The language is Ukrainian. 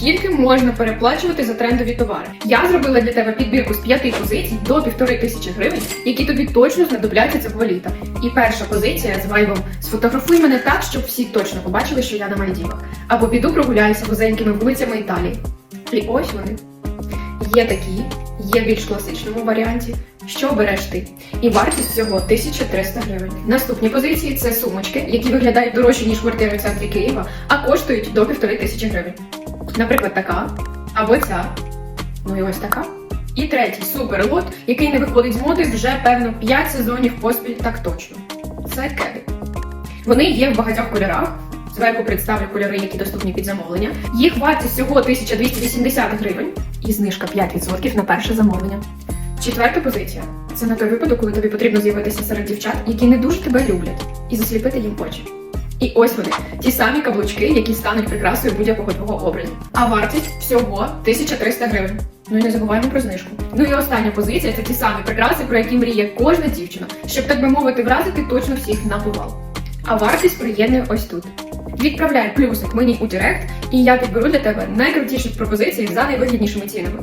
скільки можна переплачувати за трендові товари. Я зробила для тебе підбірку з п'яти позицій до півтори тисячі гривень, які тобі точно знадобляться ця валюта. І перша позиція з вайбом Сфотографуй мене так, щоб всі точно побачили, що я на Мальдівах. Або піду прогуляюся вузенькими вулицями Італії. І ось вони. Є такі, є більш класичному варіанті. Що береш ти? І вартість всього 1300 гривень. Наступні позиції це сумочки, які виглядають дорожче, ніж квартири в центрі Києва, а коштують до півтори тисячі гривень. Наприклад, така, або ця, ну і ось така. І третій суперлот, який не виходить з моди вже певно 5 сезонів поспіль, так точно. Це кеди. Вони є в багатьох кольорах. Зверху представлю кольори, які доступні під замовлення. Їх вартість всього 1280 гривень і знижка 5% на перше замовлення. Четверта позиція це на той випадок, коли тобі потрібно з'явитися серед дівчат, які не дуже тебе люблять, і засліпити їм очі. І ось вони, ті самі каблучки, які стануть прикрасою будь-якого твого образу. А вартість всього 1300 гривень. Ну і не забуваємо про знижку. Ну і остання позиція це ті самі прикраси, про які мріє кожна дівчина, щоб так би мовити, вразити точно всіх на повал. А вартість приєднує ось тут. Відправляй плюсик мені у Директ, і я підберу для тебе найкрутіші пропозиції за найвигіднішими цінами.